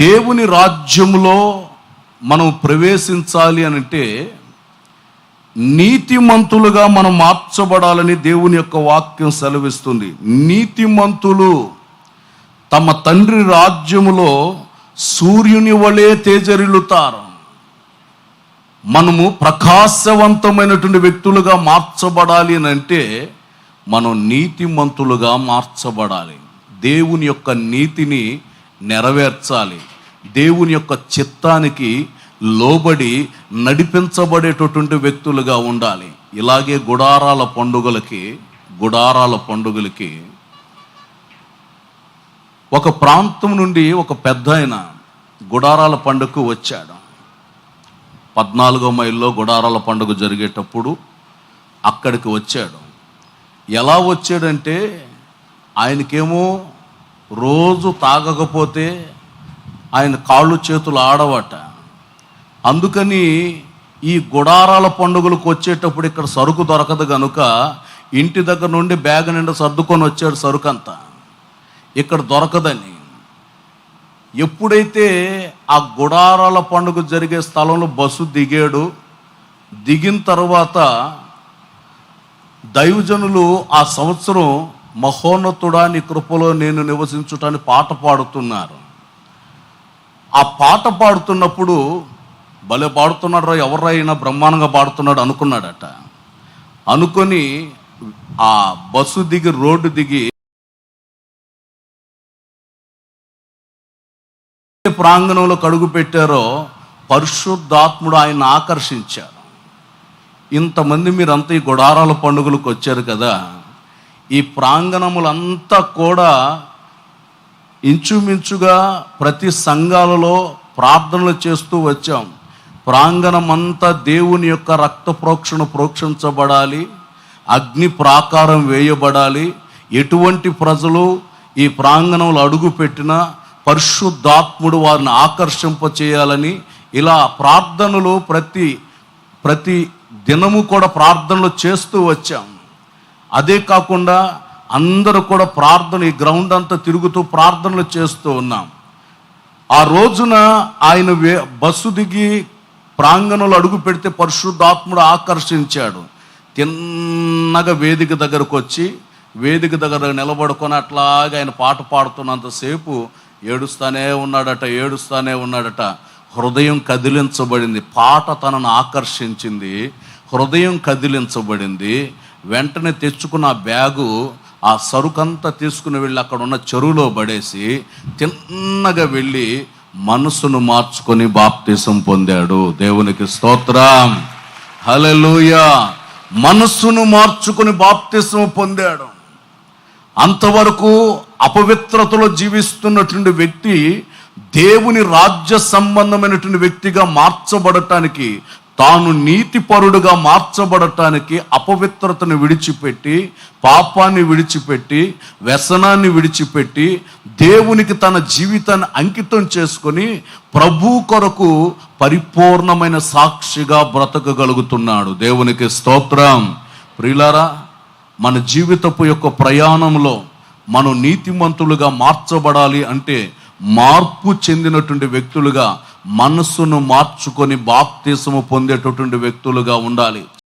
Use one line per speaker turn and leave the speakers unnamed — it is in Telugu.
దేవుని రాజ్యములో మనం ప్రవేశించాలి అని అంటే నీతిమంతులుగా మనం మార్చబడాలని దేవుని యొక్క వాక్యం సెలవిస్తుంది. నీతిమంతులు తమ తండ్రి రాజ్యములో సూర్యుని వలె తేజరిల్లుతారు. మనము ప్రకాశవంతమైనటువంటి వ్యక్తులుగా మార్చబడాలి అని అంటే మనం నీతిమంతులుగా మార్చబడాలి. దేవుని యొక్క నీతిని నెరవేర్చాలి. దేవుని యొక్క చిత్తానికి లోబడి నడిపించబడేటటువంటి వ్యక్తులుగా ఉండాలి. ఇలాగే గుడారాల పండుగలకి గుడారాల పండుగలకి ఒక ప్రాంతం నుండి ఒక పెద్ద ఆయన గుడారాల పండుగకు వచ్చాడు. పద్నాలుగో మైల్లో గుడారాల పండుగ జరిగేటప్పుడు అక్కడికి వచ్చాడు. ఎలా వచ్చాడంటే ఆయనకేమో రోజు తాగకపోతే ఆయన కాళ్ళు చేతులు ఆడవట. అందుకని ఈ గుడారాల పండుగలకు వచ్చేటప్పుడు ఇక్కడ సరుకు దొరకదు కనుక ఇంటి దగ్గర నుండి బ్యాగ్ నిండా సర్దుకొని వచ్చాడు సరుకు అంతా ఇక్కడ దొరకదని. ఎప్పుడైతే ఆ గుడారాల పండుగ జరిగే స్థలంలో బస్సు దిగాడు దిగిన తర్వాత దైవజనులు ఆ సంవత్సరం మహోన్నతుడా నీ కృపలో నేను నివసించుటని పాట పాడుతున్నారు. ఆ పాట పాడుతున్నప్పుడు భలే పాడుతున్నాడు రా ఎవరైనా బ్రహ్మాండంగా పాడుతున్నాడు అనుకున్నాడట. అనుకొని ఆ బస్సు దిగి రోడ్డు దిగి ప్రాంగణంలో కడుగు పెట్టారో పరిశుద్ధాత్ముడు ఆయన ఆకర్షించారు. ఇంతమంది మీరంతా ఈ గుడారాల పండుగలకు వచ్చారు కదా. ఈ ప్రాంగణములంతా కూడా ఇంచుమించుగా ప్రతి సంఘాలలో ప్రార్థనలు చేస్తూ వచ్చాం. ప్రాంగణమంతా దేవుని యొక్క రక్త ప్రోక్షణ ప్రోక్షించబడాలి. అగ్ని ప్రాకారం వేయబడాలి. ఎటువంటి ప్రజలు ఈ ప్రాంగణంలో అడుగు పెట్టినా పరిశుద్ధాత్ముడు వారిని ఆకర్షింప చేయాలని ఇలా ప్రార్థనలు ప్రతి ప్రతి దినము కూడా ప్రార్థనలు చేస్తూ వచ్చాం. అదే కాకుండా అందరూ కూడా ప్రార్థన ఈ గ్రౌండ్ అంతా తిరుగుతూ ప్రార్థనలు చేస్తూ ఉన్నాం. ఆ రోజున ఆయన వే బస్సు దిగి ప్రాంగణంలో అడుగు పెడితే పరిశుద్ధాత్ముడు ఆకర్షించాడు. తిన్నగా వేదిక దగ్గరకు వచ్చి వేదిక దగ్గర నిలబడుకొని అట్లాగా ఆయన పాట పాడుతున్నంతసేపు ఏడుస్తానే ఉన్నాడట ఏడుస్తానే ఉన్నాడట. హృదయం కదిలించబడింది. పాట తనను ఆకర్షించింది. హృదయం కదిలించబడింది. వెంటనే తెచ్చుకున్న బ్యాగు ఆ సరుకంతా తీసుకుని వెళ్ళి అక్కడ ఉన్న చెరువులో పడేసి తిన్నగా వెళ్ళి మనసును మార్చుకొని బాప్తీసం పొందాడు. దేవునికి స్తోత్రం. హలలుయ మనస్సును మార్చుకొని బాప్తీసం పొందాడు. అంతవరకు అపవిత్రతలో జీవిస్తున్నటువంటి వ్యక్తి దేవుని రాజ్య సంబంధమైనటువంటి వ్యక్తిగా మార్చబడటానికి తాను నీతిపరుడుగా మార్చబడటానికి అపవిత్రతను విడిచిపెట్టి పాపాన్ని విడిచిపెట్టి వ్యసనాన్ని విడిచిపెట్టి దేవునికి తన జీవితాన్ని అంకితం చేసుకొని ప్రభు కొరకు పరిపూర్ణమైన సాక్షిగా బ్రతకగలుగుతున్నాడు. దేవునికి స్తోత్రం. ప్రియులారా మన జీవితపు యొక్క ప్రయాణంలో మనం నీతిమంతులుగా మార్చబడాలి అంటే మార్పు చెందినటువంటి వ్యక్తులుగా మనస్సును మార్చుకొని బాప్తీసము పొందేటటువంటి వ్యక్తులుగా ఉండాలి.